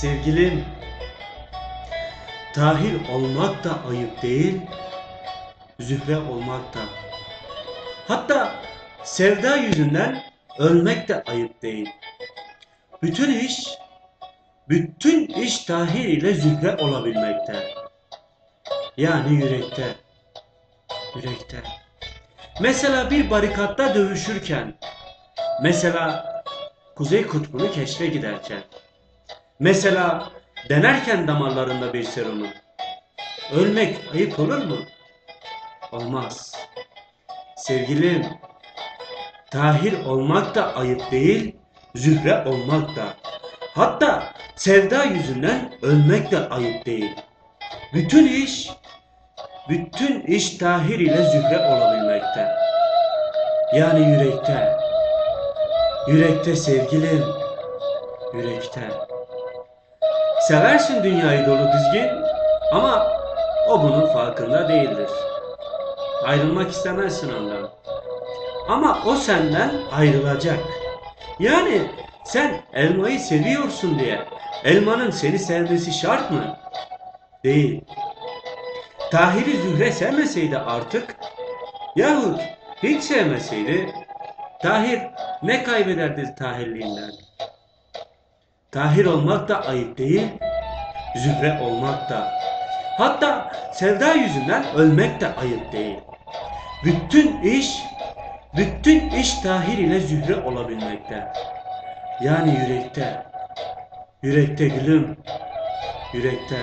Sevgilim, Tahir olmak da ayıp değil, Zühre olmak da. Hatta sevda yüzünden ölmek de ayıp değil. Bütün iş, bütün iş Tahir ile Zühre olabilmekte. Yani yürekte, yürekte. Mesela bir barikatta dövüşürken, mesela Kuzey Kutbu'nu keşfe giderken, mesela denerken damarlarında bir serumu. Ölmek ayıp olur mu? Olmaz. Sevgilim, Tahir olmak da ayıp değil, Zühre olmak da. Hatta sevda yüzünden ölmek de ayıp değil. Bütün iş, bütün iş Tahir ile Zühre olabilmekte. Yani yürekte. Yürekte sevgilim, yürekte. Seversin dünyayı dolu dizgin ama o bunun farkında değildir. Ayrılmak istemezsin ondan. Ama o senden ayrılacak. Yani sen elmayı seviyorsun diye elmanın seni sevmesi şart mı? Değil. Tahir'i Zühre sevmeseydi artık yahut hiç sevmeseydi Tahir ne kaybederdi Tahirliğinden? Tahir olmak da ayıp değil, Zühre olmak da. Hatta sevda yüzünden ölmek de ayıp değil. Bütün iş, bütün iş Tahir ile Zühre olabilmekte. Yani yürekte, yürekte gülüm, yürekte.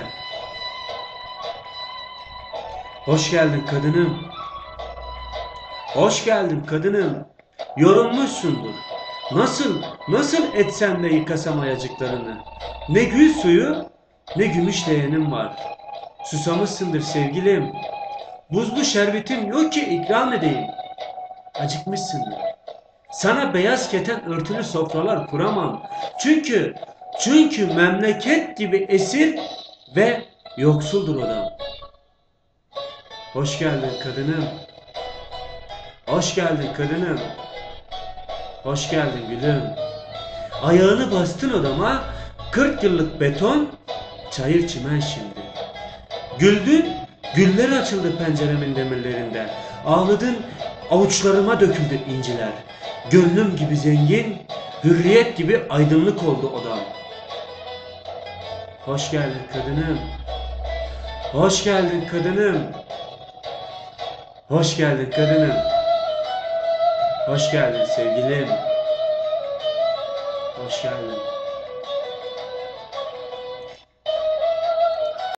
Hoş geldin kadınım. Hoş geldin kadınım. Yorulmuşsundur. Nasıl, nasıl etsem de yıkasam ayacıklarını. Ne gül suyu, ne gümüş leğenim var. Susamışsındır sevgilim. Buzlu şerbetim yok ki ikram edeyim. Acıkmışsındır. Sana beyaz keten örtülü sofralar kuramam. Çünkü, çünkü memleket gibi esir ve yoksuldur odam. Hoş geldin kadınım. Hoş geldin kadınım. Hoş geldin gülüm. Ayağını bastın odama, 40 yıllık beton, çayır çimen şimdi. Güldün, güller açıldı penceremin demirlerinde. Ağladın, avuçlarıma döküldü inciler. Gönlüm gibi zengin, hürriyet gibi aydınlık oldu odam. Hoş geldin kadınım. Hoş geldin kadınım. Hoş geldin kadınım. Hoş geldin sevgilim. Hoş geldin.